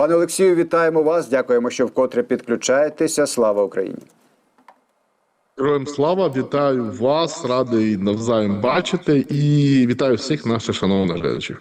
Пане Олексію, вітаємо вас. Дякуємо, що вкотре підключаєтеся. Слава Україні! Героям слава, вітаю вас, радий навзаєм бачити і вітаю всіх наших шановних глядачів.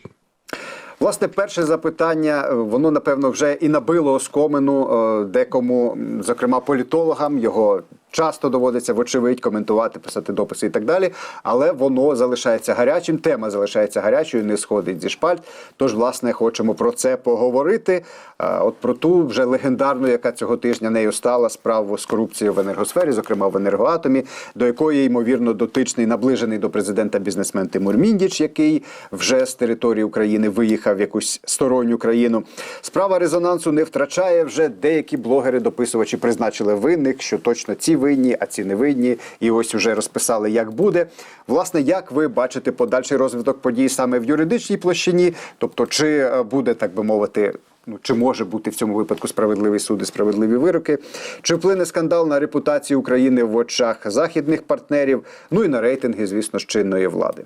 Власне, перше запитання, е, воно напевно вже і набило оскомину е, декому, зокрема політологам. Його часто доводиться, вочевидь, коментувати, писати дописи і так далі. Але воно залишається гарячим. Тема залишається гарячою, не сходить зі шпальт. Тож, власне, хочемо про це поговорити. От про ту вже легендарну, яка цього тижня нею стала справу з корупцією в енергосфері, зокрема в енергоатомі, до якої ймовірно дотичний наближений до президента бізнесмен Тимур Міндіч, який вже з території України виїхав в якусь сторонню країну. Справа резонансу не втрачає. Вже деякі блогери-дописувачі призначили винних, що точно ці винні, а ці не винні. І ось уже розписали, як буде. Власне, як ви бачите подальший розвиток подій саме в юридичній площині? Тобто, чи е, буде так би мовити. Ну, чи може бути в цьому випадку справедливий суд і справедливі вироки? Чи вплине скандал на репутацію України в очах західних партнерів? Ну і на рейтинги, звісно, чинної влади?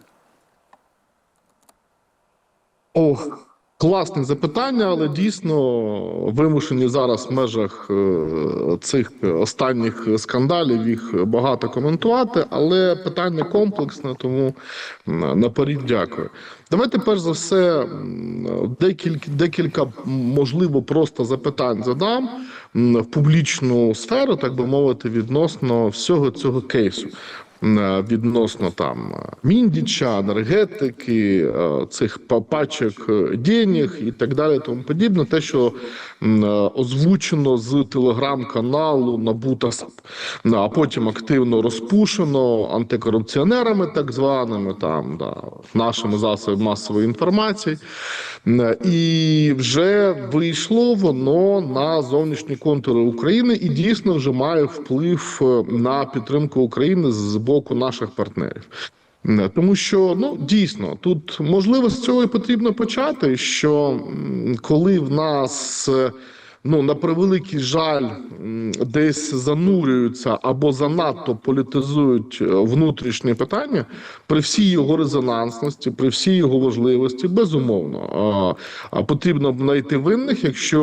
Ох, класне запитання, але дійсно вимушені зараз в межах е, цих останніх скандалів їх багато коментувати. Але питання комплексне, тому наперед дякую. Давайте перш за все декілька, декілька можливо просто запитань задам в публічну сферу, так би мовити, відносно всього цього кейсу. М, Відносно там міндіча, енергетики, е, цих па- пачок е, денег і так далі, тому подібне, те, що е, озвучено з телеграм-каналу Набута САП, Ну, а потім активно розпушено антикорупціонерами, так званими, там да, нашими засобами масової інформації, і вже вийшло воно на зовнішні контури України і дійсно вже має вплив е, на підтримку України з боку наших партнерів. М, Тому що ну дійсно тут можливо з цього і потрібно почати. Що коли в нас е, ну на превеликий жаль десь занурюються або занадто політизують е, внутрішні питання, при всій його резонансності, при всій його важливості, безумовно потрібно знайти винних, якщо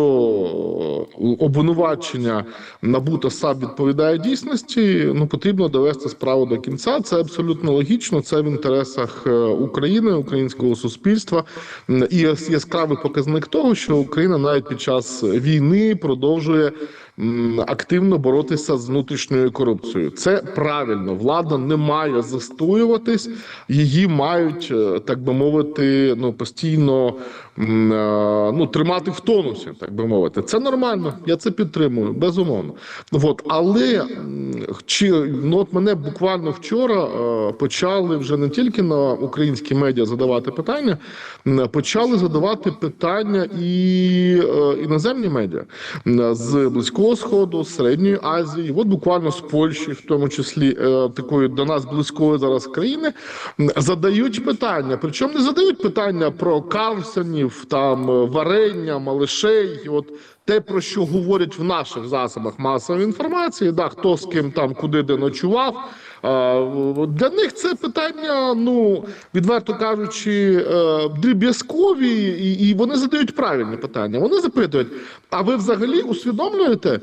е, обвинувачення набута САП відповідає дійсності, ну потрібно довести справу до кінця. Це абсолютно логічно. Це в інтересах е, України, українського суспільства і яскравий показник того, що Україна навіть під час війни продовжує активно боротися з внутрішньою корупцією. Це правильно. Влада не має застоюватись, її мають, е, так би мовити, ну постійно ну, тримати в тонусі, так би мовити. Це нормально. Я це підтримую, безумовно. От, але чи ну от мене буквально вчора е, почали вже не тільки на українські медіа задавати питання, почали задавати питання і е, іноземні медіа з близького сходу, з середньої Азії, от буквально з Польщі, в тому числі е, такої до нас близької зараз країни, задають питання. Причому не задають питання про Карлсонів, там е, варення, малишей. От те, про що говорять в наших засобах масової інформації, да, хто з ким там куди де ночував. Для них це питання, ну відверто кажучи, е, дріб'язкові, і, вони задають правильні питання. Вони запитують: а ви взагалі усвідомлюєте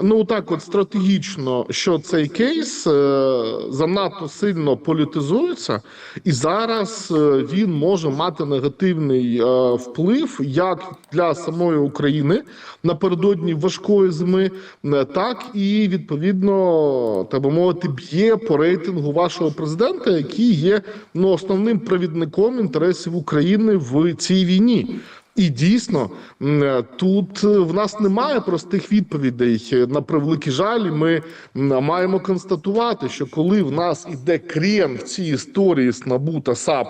ну так, от стратегічно, що цей кейс е, занадто сильно політизується, і зараз е, він може мати негативний вплив як для самої України напередодні важкої зими, е, так і відповідно, так би мовити, б'є по рейтингу вашого президента, який є ну основним провідником інтересів України в цій війні. І дійсно е, тут е, в нас немає простих відповідей. Е, На превеликий жаль, ми маємо констатувати, що коли в нас іде крен в цій історії з НАБУ та САП,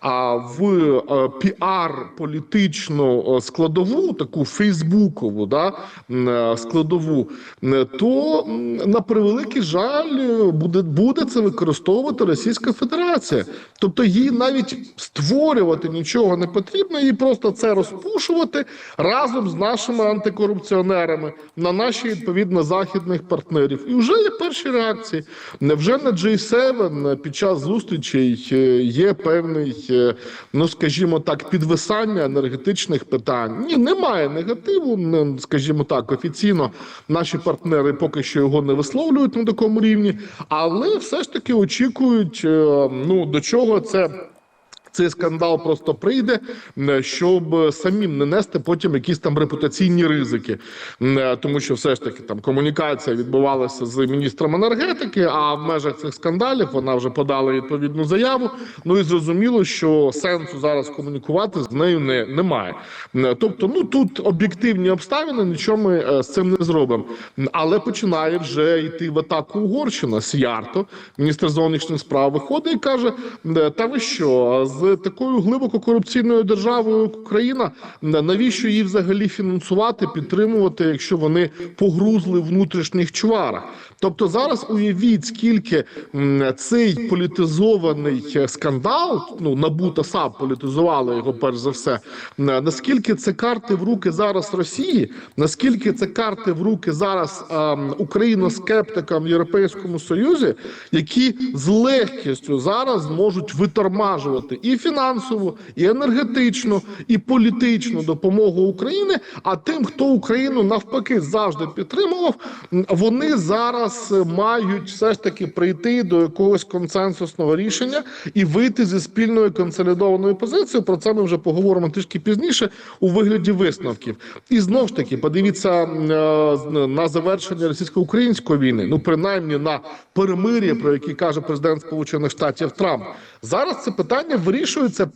а в піар політичну складову, таку фейсбукову, да складову, то на превеликий жаль буде, буде це використовувати Російська Федерація. Тобто їй навіть створювати нічого не потрібно, їй просто це розповідати спушувати разом з нашими антикорупціонерами на наші відповідно західних партнерів. І вже є перші реакції. Вже на G7 під час зустрічей е, є певний, е, ну скажімо так, підвисання енергетичних питань. Ні, немає негативу. Скажімо так, офіційно наші партнери поки що його не висловлюють на такому рівні, але все ж таки очікують, е, ну до чого це. Цей скандал просто прийде, щоб самим не нести потім якісь там репутаційні ризики, тому що все ж таки там комунікація відбувалася з міністром енергетики. А в межах цих скандалів вона вже подала відповідну заяву. Ну і зрозуміло, що сенсу зараз комунікувати з нею не немає. Тобто, ну тут об'єктивні обставини, нічого ми е, з цим не зробимо. Але починає вже йти в атаку Угорщина Сіярто, міністр зовнішніх справ виходить і каже: «Е, Та ви що з такою глибоко корупційною державою Україна навіщо її взагалі фінансувати, підтримувати, якщо вони погрузли внутрішніх чварах? Тобто зараз уявіть, скільки цей політизований е, скандал, ну НАБУ та САП політизували його перш за все. Наскільки це карти в руки зараз Росії? Наскільки це карти в руки зараз україноскептикам в Європейському Союзі, які з легкістю зараз зможуть витормажувати і фінансову, і енергетичну, і політичну допомогу України. А тим, хто Україну навпаки завжди підтримував, вони зараз мають все ж таки прийти до якогось консенсусного рішення і вийти зі спільною консолідованою позицією. Про це ми вже поговоримо трішки пізніше у вигляді висновків. І знов ж таки, подивіться е, на завершення російсько-української війни, ну принаймні на перемир'я, про яке каже президент Сполучених Штатів Трамп. Зараз це питання вирішується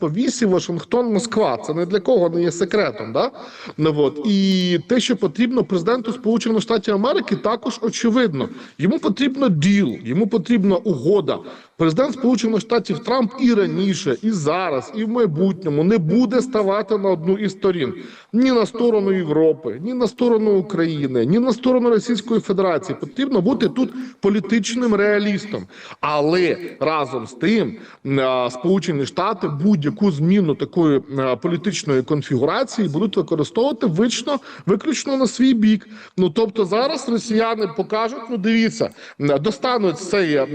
по вісі Вашингтон-Москва. Це не для кого не є секретом. Да? Ну, от. І те, що потрібно президенту Сполучених Штатів Америки, також очевидно. Йому потрібно діл, йому потрібна угода. Президент Сполучених Штатів Трамп і раніше, і зараз, і в майбутньому не буде ставати на одну із сторін ні на сторону Європи, ні на сторону України, ні на сторону Російської Федерації. Потрібно бути тут політичним реалістом. Але разом з тим, Сполучені Штати будь-яку зміну такої політичної конфігурації будуть використовувати вично виключно на свій бік. Ну тобто зараз росіяни покажуть, ну дивіться, достануть е,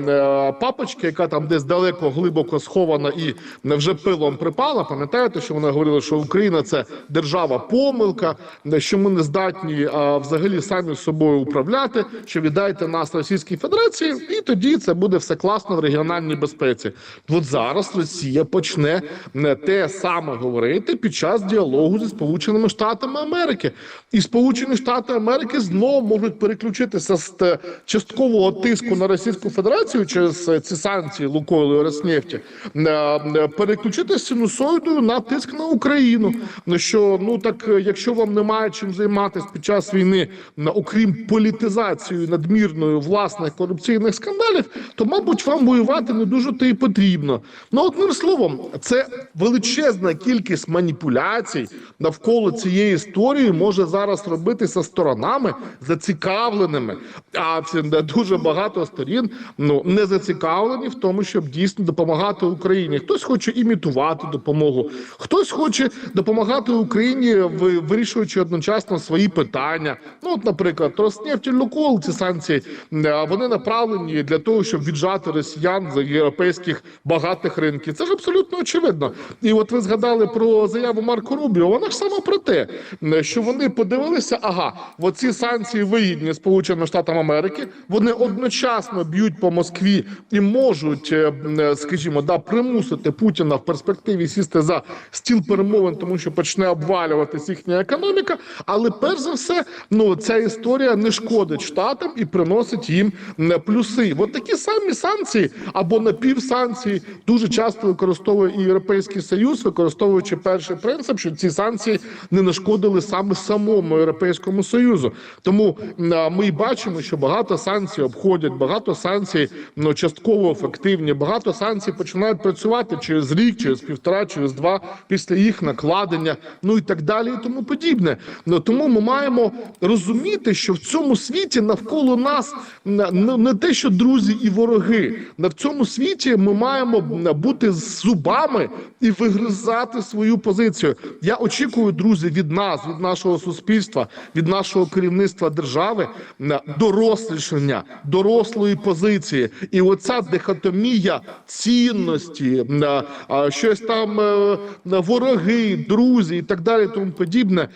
папочки, яка там десь далеко глибоко схована і не вже пилом припала. Пам'ятаєте, що вони говорили, що Україна це держава помилка, е, що ми не здатні а, взагалі самі собою управляти, що віддайте нас Російській Федерації, і тоді це буде все класно в регіональній безпеці. От зараз Росія почне не те саме говорити під час діалогу зі Сполученими Штатами Америки, і Сполучені Штати Америки знову можуть переключитися з часткового тиску на Російську Федерацію через е, ці санкції Лукойлу і Роснефті, е, е, переключитися синусоїдою на тиск на Україну. Ну що ну так, е, якщо вам немає чим займатися під час війни, окрім політизацією надмірною власних корупційних скандалів, то мабуть вам воювати не дуже то і потрібно. Ну одним словом, це величезна кількість маніпуляцій навколо цієї історії може зараз робитися сторонами зацікавленими. А це дуже багато сторін ну не зацікавлені в тому, щоб дійсно допомагати Україні. Хтось хоче імітувати допомогу, хтось хоче допомагати Україні, ви- вирішуючи одночасно свої питання. Ну, от, наприклад, Роснефть і Лукойл, ці санкції вони направлені для того, щоб віджати росіян з європейських багатих ринків. Це ж абсолютно очевидно. І от ви згадали про заяву Марко Рубіо. Вона ж саме про те, що вони подивилися, ага, оці санкції вигідні Сполученим Штатам Америки. Вони одночасно б'ють по Москві і можуть, е, е, скажімо, да, примусити Путіна в перспективі сісти за стіл перемовин, тому що почне обвалюватись їхня економіка. Але перш за все, ну ця історія не шкодить штатам і приносить їм м, плюси. От такі самі санкції або напівсанкції дуже часто використовує і Європейський Союз, використовуючи перший принцип, що ці санкції не нашкодили саме самому Європейському Союзу. Тому ми бачимо, що багато санкцій обходять, багато санкцій ну частково ефективні. Багато санкцій починають працювати через рік, через півтора, через два після їх накладення, ну і так далі, і тому подібне. Ну тому ми маємо розуміти, що в цьому світі навколо нас не, не не те, що друзі і вороги. На в цьому світі ми маємо бути з зубами і вигризати свою позицію. Я очікую, друзі, від нас, від нашого суспільства, від нашого керівництва держави на дорослішання, дорослої позиції. І оця дихотомія цінності, а, щось там е, вороги, друзі і так далі, тому подібне,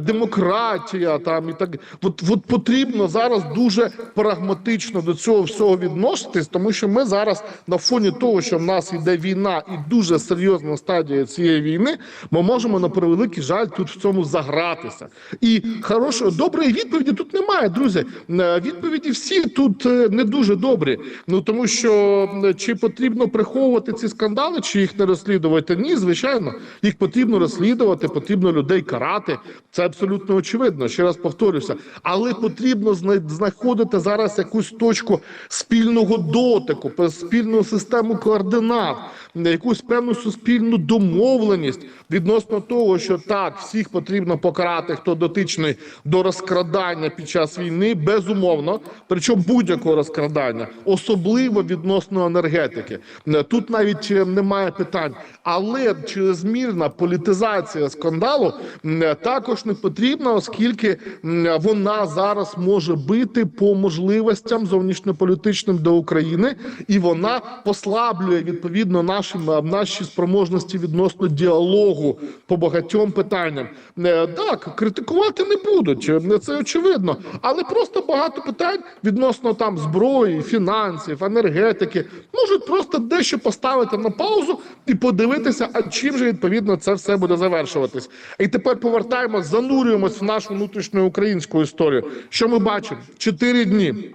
демократія там і так. От, от потрібно зараз дуже прагматично до цього всього відноситись, тому що ми зараз на фоні того, що в нас йде війна і дуже серйозна стадія цієї війни, ми можемо на превеликий жаль тут в цьому загратися. І хорошої доброї відповіді тут немає, друзі. Е, Відповіді всі тут е, не дуже добрі. Ну тому що чи потрібно приховувати ці скандали, чи їх не розслідувати? Ні, звичайно, їх потрібно розслідувати, потрібно людей карати. Це абсолютно очевидно. Ще раз повторюся, але потрібно знаходити зараз якусь точку спільного дотику, спільну систему координат, якусь певну суспільну домовленість відносно того, що так всіх потрібно покарати, хто дотичний до розкрадання під час війни, безумовно, причому будь-якого розкрадання, особливо відносно енергетики. Тут навіть е, немає питань, але чрезмірна політизація скандалу також не потрібна, оскільки вона зараз може бити по можливостям зовнішньополітичним до України, і вона послаблює відповідно наші, наші спроможності відносно діалогу по багатьом питанням. Е, Так, критикувати не будуть, е, це очевидно, але просто багато питань відносно там зброї, фінансів, енергетики можуть просто дещо поставити на паузу і подивитися, а чим же відповідно це все буде завершуватись. І тепер повертаємось, занурюємось в нашу внутрішню українську історію. Що ми бачимо? Чотири дні.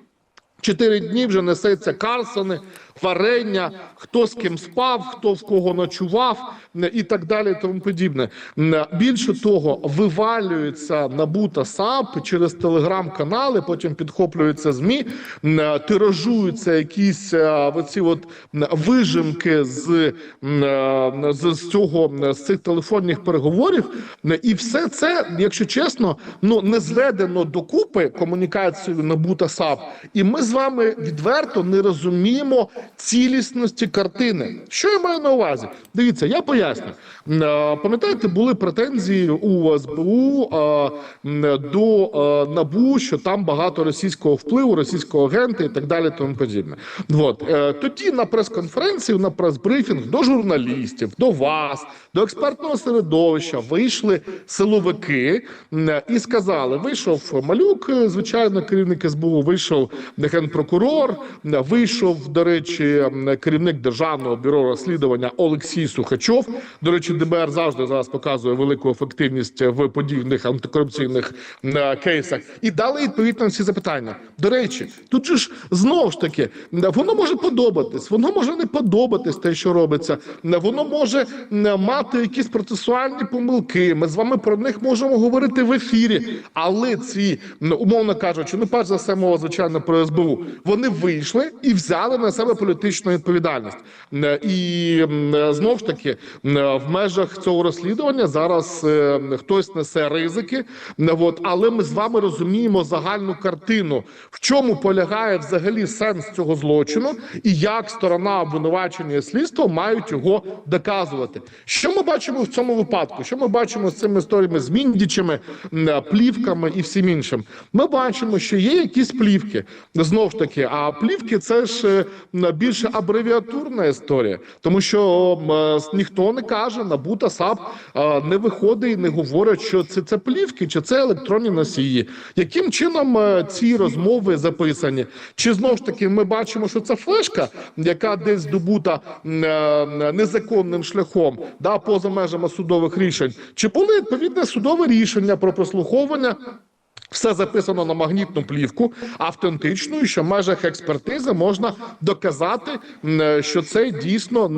Чотири дні вже несеться Карсони, варення, хто з ким спав, хто в кого ночував і так далі. Тому подібне. Більше того, вивалюється набута САП через телеграм-канали, потім підхоплюються змі, тиражуються якісь е, оці от вижимки з, е, з, з цього з цих телефонних переговорів, і все це, якщо чесно, ну не зведено докупи комунікацією набута САП, і ми з вами відверто не розуміємо цілісності картини. Що я маю на увазі? Дивіться, я поясню. Пам'ятаєте, були претензії у СБУ до НАБУ, що там багато російського впливу, російського агента і так далі. Тому подібне. От е, тоді на прес-конференцію, на прес-брифінг до журналістів, до вас, до експертного середовища вийшли силовики і сказали: вийшов малюк, е, звичайно, керівник СБУ, вийшов генпрокурор, вийшов, до речі, керівник державного бюро розслідування Олексій Сухачов. До речі, ДБР завжди зараз показує велику ефективність в подібних антикорупційних м, кейсах. І дали відповідь на всі запитання. До речі, тут ж знову ж таки воно може подобатись, воно може не подобатись те, що робиться. Воно може мати якісь процесуальні помилки. Ми з вами про них можемо говорити в ефірі. Але ці, умовно кажучи, ну перш за все мова звичайно про СБУ. Вони вийшли і взяли на себе політичну відповідальність. І м, знову ж таки в межах цього розслідування зараз е, хтось несе ризики. м, От, але ми з вами розуміємо загальну картину, в чому полягає взагалі сенс цього злочину, і як сторона обвинувачення і слідства мають його доказувати. Що ми бачимо в цьому випадку? Що ми бачимо з цими історіями з міндічами, плівками і всім іншим? Ми бачимо, що є якісь плівки знову ж таки. А плівки це ж е, більше абревіатурна історія, тому що е, ніхто не каже, набута САП не виходить і не говорить, що це, це плівки чи це електронні носії. Яким чином е, ці розмови записані? Чи знову ж таки ми бачимо, що це флешка, яка десь здобута е, незаконним шляхом, да, поза межами судових рішень? Чи були відповідне судове рішення про прослуховування? Все записано на магнітну плівку, автентичну, і що в межах експертизи можна доказати, що це дійсно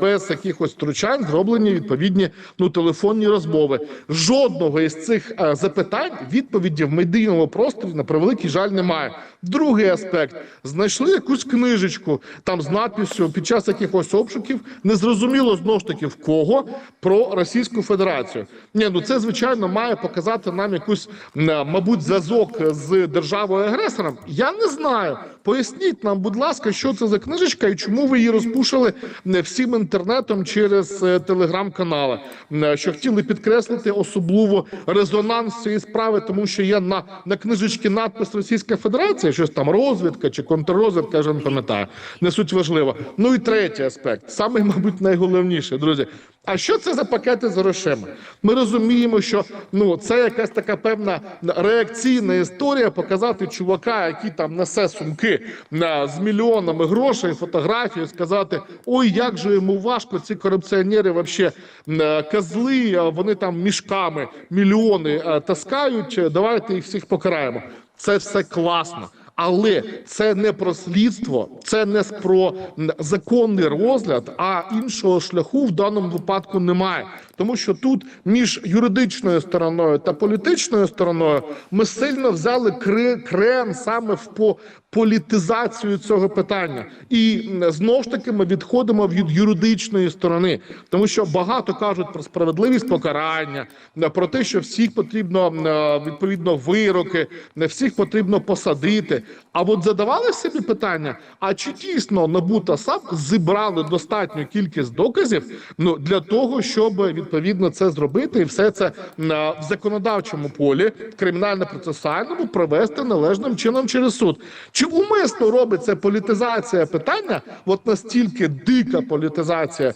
без якихось втручань зроблені відповідні ну телефонні розмови. Жодного із цих е, запитань відповіді в медійному просторі на превеликий жаль немає. Другий аспект знайшли якусь книжечку там з надписю під час якихось обшуків. Незрозуміло знову ж таки в кого про Російську Федерацію. Ні, ну це звичайно має показати нам якусь, мабуть, зв'язок з державою агресором. Я не знаю. Поясніть нам, будь ласка, що це за книжечка і чому ви її розпушили е, всім інтернетом через е, телеграм-канали, Е, що хотіли підкреслити особливо резонанс цієї справи, тому що є на, на книжечці надпис Російська Федерація, щось там розвідка чи контррозвідка, я вже не пам'ятаю. Не суть важливо. Ну і третій аспект, самий, мабуть, найголовніше, друзі. А що це за пакети з грошима? Ми розуміємо, що ну це якась така певна реакційна історія показати чувака, який там несе сумки на з мільйонами грошей, фотографію, сказати: ой, як же йому важко, ці корупціонери вообще е, козли, вони там мішками мільйони е, таскають. Давайте їх всіх покараємо. Це все класно. Але це не про слідство, це не про законний розгляд, а іншого шляху в даному випадку немає. Тому що тут між юридичною стороною та політичною стороною ми сильно взяли кре- крен саме в по політизацію цього питання, і м, знову ж таки ми відходимо від юридичної сторони, тому що багато кажуть про справедливість покарання, про те, що всіх потрібно е, відповідно вироки, не всіх потрібно посадити. А от задавали собі питання: а чи дійсно НАБУ та САП зібрали достатню кількість доказів ну для того, щоб відповідно це зробити, і все це на в законодавчому полі кримінально-процесуальному провести належним чином через суд? Чи умисно робиться політизація питання? От настільки дика політизація,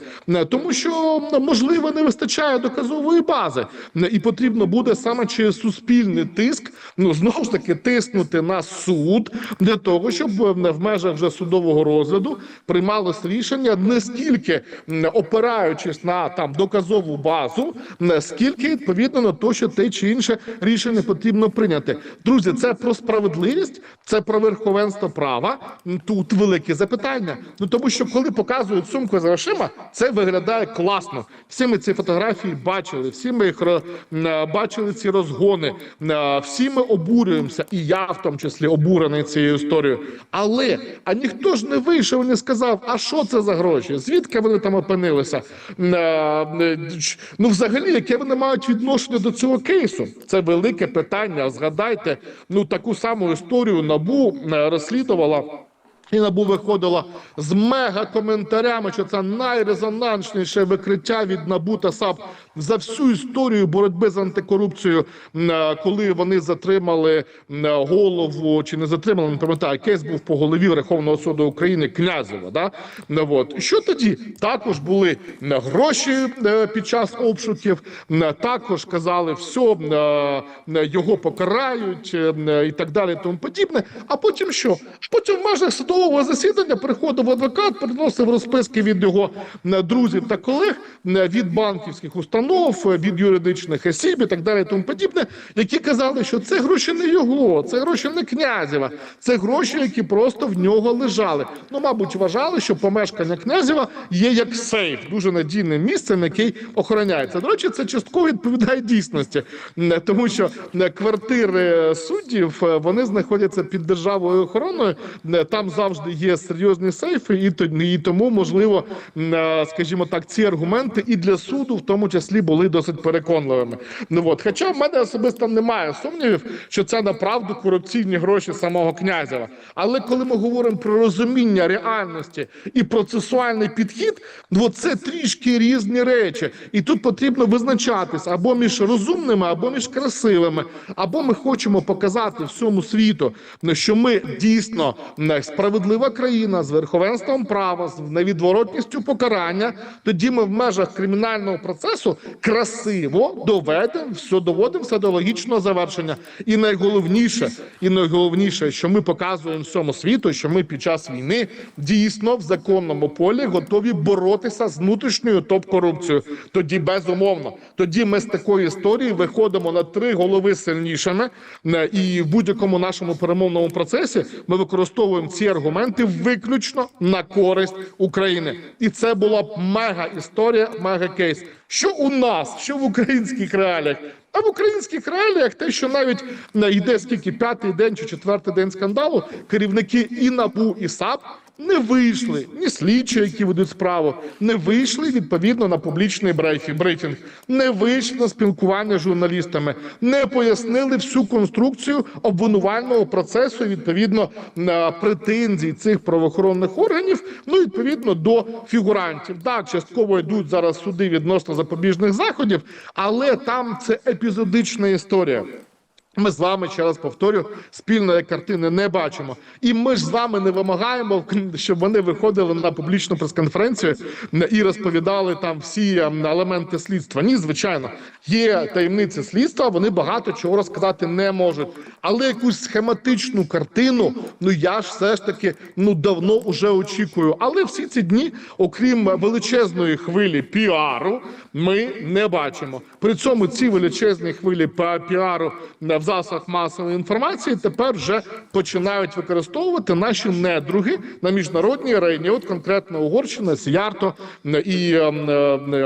тому що можливо не вистачає доказової бази, і потрібно буде саме через суспільний тиск, ну знову ж таки тиснути на суд для того, щоб е, в межах вже судового розгляду приймалось рішення не стільки опираючись на там доказову базу, скільки відповідно на те, що те чи інше рішення потрібно прийняти. Друзі, це про справедливість, це про верховенство права. Тут велике запитання. Ну тому що коли показують сумку з грошима, це виглядає класно. Всі ми ці фотографії бачили, всі ми їх бачили ці розгони. Всі ми обурюємося, і я в тому числі обурений цією історією. Але а ніхто ж не вийшов не сказав, а що це за гроші? Звідки вони там опинилися? Е, е, Ну, взагалі, яке вони мають відношення до цього кейсу? Це велике питання. Згадайте, ну таку саму історію набу е, розслідувала. І набу виходила з мега коментарями, що це найрезонансніше викриття від НАБУ та САП за всю історію боротьби з антикорупцією, е, коли вони затримали е, голову чи не затримали, не пам'ятаю, кейс був по голові Верховного суду України Князєва. Да? Ну, от. Що тоді? Також були гроші е, під час обшуків, також казали, все, його покарають і так далі, тому подібне. А потім що? Потім в межах судового засідання приходив адвокат, приносив розписки від його друзів та колег від банківських установ, е, від юридичних осіб і так далі, тому подібне, які казали, що це гроші не його, це гроші не князєва, це гроші, які просто в нього лежали. Ну, мабуть, вважали, що помешкання князєва є як сейф, дуже надійним місцем, який охороняється. До речі, це частково відповідає дійсності, тому що квартири суддів е, вони знаходяться під державою охороною. Там завжди є серйозні сейфи, і то- тому можливо, е, скажімо так, ці аргументи і для суду, в тому числі, були досить переконливими. Ну от, хоча в мене особисто немає сумнівів, що це направду корупційні гроші самого князєва. Але коли ми говоримо про розуміння реальності і процесуальний підхід, ну це трішки різні речі, і тут потрібно визначатись або між розумними, або між красивими, або ми хочемо показати всьому світу, ну, що ми дійсно не, справедлива країна з верховенством права, з невідворотністю покарання. Тоді ми в межах кримінального процесу красиво доведемо все доводимо все до логічного завершення. І найголовніше, і найголовніше, що ми показуємо всьому світу, що ми під час війни дійсно в законному полі готові боротися з внутрішньою топ-корупцією. Тоді безумовно, тоді ми з такої історії виходимо на три голови сильнішими, Е, і в будь-якому нашому перемовному процесі ми використовуємо ці аргументи виключно на користь України. І це була б мега історія, мега кейс. Що у нас, що в українських реаліях? А в українських реаліях те, що навіть е, йде скільки п'ятий день чи четвертий день скандалу, керівники і НАБУ, і САП не вийшли, ні слідчі, які ведуть справу, не вийшли відповідно на публічний брейфі- брифінг, не вийшли на спілкування з журналістами, не пояснили всю конструкцію обвинувального процесу відповідно на претензій цих правоохоронних органів. Ну відповідно до фігурантів. Так, частково йдуть зараз суди відносно запобіжних заходів, але там це епізодична історія. Ми з вами ще раз повторю, спільної картини не бачимо, і ми ж з вами не вимагаємо, щоб вони виходили на публічну прес-конференцію і розповідали там всі ем, елементи слідства. Ні, звичайно, є таємниці слідства. Вони багато чого розказати не можуть. Але якусь схематичну картину, ну я ж все ж таки ну давно уже очікую. Але всі ці дні, окрім величезної хвилі піару, ми не бачимо. При цьому ці величезні хвилі пі- піару в засобах масової інформації тепер вже починають використовувати наші недруги на міжнародній арені. От конкретно Угорщина, Сіярто і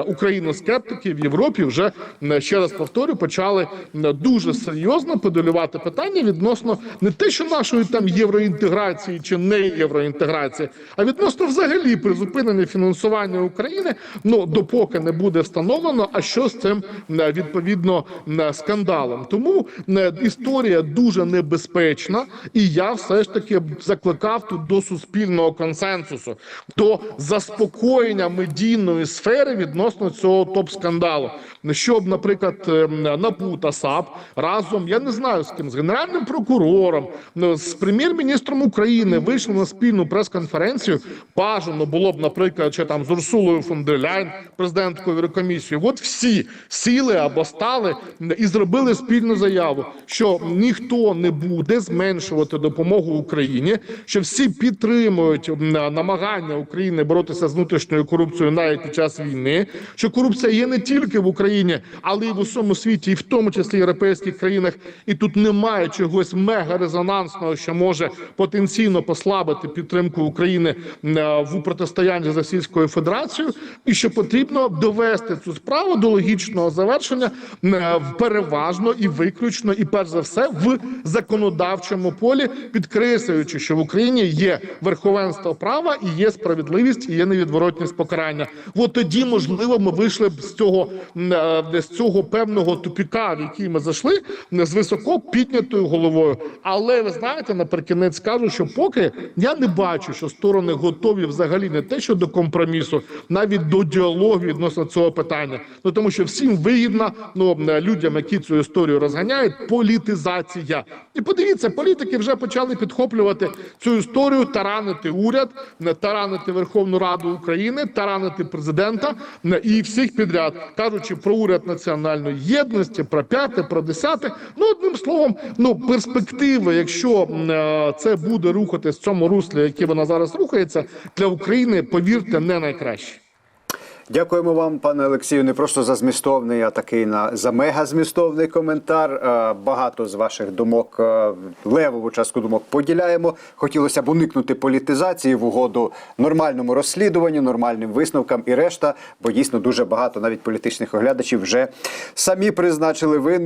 україноскептики в Європі вже ще раз повторю, почали дуже серйозно подолювати питання відносно не те, що нашої там євроінтеграції чи не євроінтеграції, а відносно взагалі призупинення фінансування України. Ну допоки не буде встановлено, а що з цим відповідно скандалом. Тому е, історія дуже небезпечна, і я все ж таки закликав тут до суспільного консенсусу, до заспокоєння медійної сфери відносно цього топ-скандалу. Щоб, наприклад, е, НАБУ та САП разом, я не знаю з ким, з генеральним прокурором, ну, з прем'єр-міністром України вийшли на спільну прес-конференцію. Бажано було б, наприклад, чи там з Урсулою фон дер Ляйн, президенткою Єврокомісії. От всі сіли або стали і зробили спільну заяву, що ніхто не буде зменшувати допомогу Україні, що всі підтримують намагання України боротися з внутрішньою корупцією навіть під час війни. Що корупція є не тільки в Україні, але й в усьому світі, і в тому числі європейських країнах. І тут немає чогось мега-резонансного, що може потенційно послабити підтримку України е, в протистоянні з Російською Федерацією, і що потрібно довести цю справу до логічного завершення е, в- переважно і виключно, і перш за все в законодавчому полі, підкреслюючи, що в Україні є верховенство права і є справедливість, і є невідворотність покарання. От тоді, можливо, ми вийшли б з цього е, з цього певного тупіка, в який ми зайшли, з високо піднятою головою. Але ви знаєте, наприкінець скажу, що поки я не бачу, що сторони готові взагалі не те, що до компромісу, навіть до діалогу відносно цього питання. Ну тому що всім вигідно, ну людям, які цю історію розганяють, політизація. І подивіться, політики вже почали підхоплювати цю історію, таранити уряд, таранити Верховну Раду України, таранити президента і всіх підряд, кажучи про уряд національної єдності, про п'яте, про десяте. Ну одним словом, ну перспективи, якщо е, це буде рухатись в цьому руслі, яке вона зараз рухається, для України, повірте, не найкраще. Дякуємо вам, пане Олексію, не просто за змістовний, а такий на за мегазмістовний коментар. Е, Багато з ваших думок, е, левову частку думок поділяємо. Хотілося б уникнути політизації в угоду нормальному розслідуванню, нормальним висновкам і решта, бо дійсно дуже багато навіть політичних оглядачів вже самі призначили винних.